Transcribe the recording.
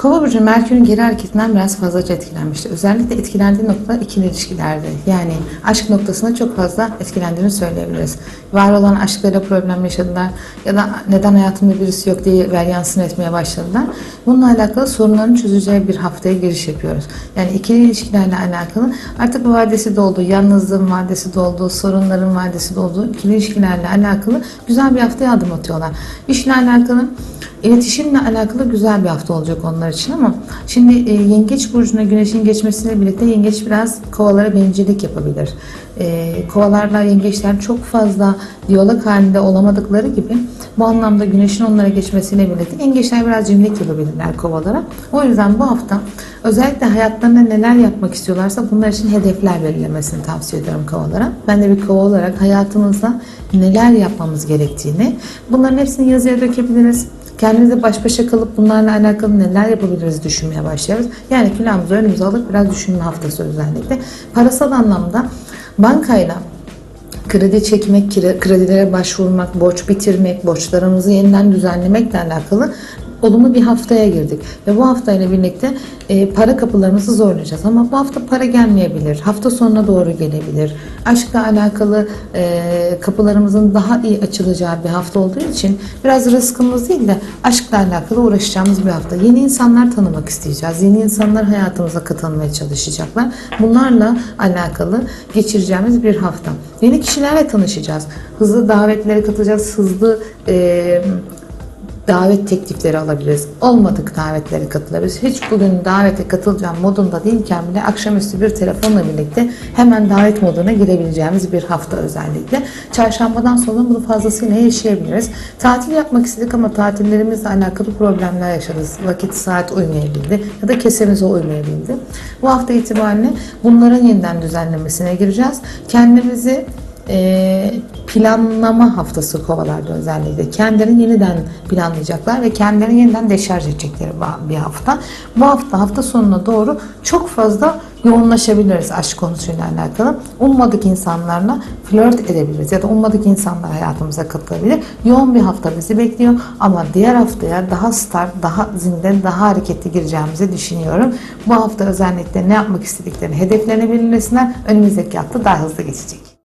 Kova burcu Merkür'ün geri hareketinden biraz fazlaca etkilenmişti. Özellikle etkilendiği nokta ikili ilişkilerde. Yani aşk noktasında çok fazla etkilendiğini söyleyebiliriz. Var olan aşklarıyla problem yaşadılar ya da neden hayatımda birisi yok diye veryansın etmeye başladılar. Bununla alakalı sorunların çözeceği bir haftaya giriş yapıyoruz. Yani ikili ilişkilerle alakalı artık bu vadesi doldu, yalnızlığın vadesi doldu, sorunların vadesi doldu. İkili ilişkilerle alakalı güzel bir haftaya adım atıyorlar. İşle alakalı İletişimle alakalı güzel bir hafta olacak onlar için ama şimdi e, Yengeç burcuna güneşin geçmesiyle birlikte Yengeç biraz kovalara bencillik yapabilir. E, kovalarla yengeçler çok fazla diyalog halinde olamadıkları gibi bu anlamda güneşin onlara geçmesiyle birlikte yengeçler biraz cimrilik yapabilirler kovalara. O yüzden bu hafta özellikle hayatlarında neler yapmak istiyorlarsa bunlar için hedefler belirlemesini tavsiye ediyorum kovalara. Ben de bir kova olarak hayatımızda neler yapmamız gerektiğini bunların hepsini yazıya dökebiliriz. Kendimize baş başa kalıp bunlarla alakalı neler yapabiliriz düşünmeye başlıyoruz. Yani planımızı önümüze alıp biraz düşünme haftası özellikle. Parasal anlamda bankayla kredi çekmek, kredilere başvurmak, borç bitirmek, borçlarımızı yeniden düzenlemekle alakalı olumlu bir haftaya girdik. Ve bu haftayla birlikte e, para kapılarımızı zorlayacağız. Ama bu hafta para gelmeyebilir. Hafta sonuna doğru gelebilir. Aşkla alakalı e, kapılarımızın daha iyi açılacağı bir hafta olduğu için biraz rızkımız değil de aşkla alakalı uğraşacağımız bir hafta. Yeni insanlar tanımak isteyeceğiz. Yeni insanlar hayatımıza katılmaya çalışacaklar. Bunlarla alakalı geçireceğimiz bir hafta. Yeni kişilerle tanışacağız. Hızlı davetlere katılacağız. Hızlı e, davet teklifleri alabiliriz. Olmadık davetlere katılabiliriz. Hiç bugün davete katılacağım modunda değilken bile akşamüstü bir telefonla birlikte hemen davet moduna girebileceğimiz bir hafta özellikle. Çarşambadan sonra bunu fazlasıyla yaşayabiliriz. Tatil yapmak istedik ama tatillerimizle alakalı problemler yaşarız. Vakit saat uymayabildi ya da kesemize uymayabildi. Bu hafta itibariyle bunların yeniden düzenlemesine gireceğiz. Kendimizi planlama haftası kovalarda özellikle. Kendilerini yeniden planlayacaklar ve kendilerini yeniden deşarj edecekleri bir hafta. Bu hafta hafta sonuna doğru çok fazla yoğunlaşabiliriz aşk konusuyla alakalı. Ummadık insanlarla flört edebiliriz ya da ummadık insanlar hayatımıza katılabilir. Yoğun bir hafta bizi bekliyor ama diğer haftaya daha start, daha zinde, daha hareketli gireceğimizi düşünüyorum. Bu hafta özellikle ne yapmak istediklerini, hedeflerini belirlesinler. Önümüzdeki hafta daha hızlı geçecek.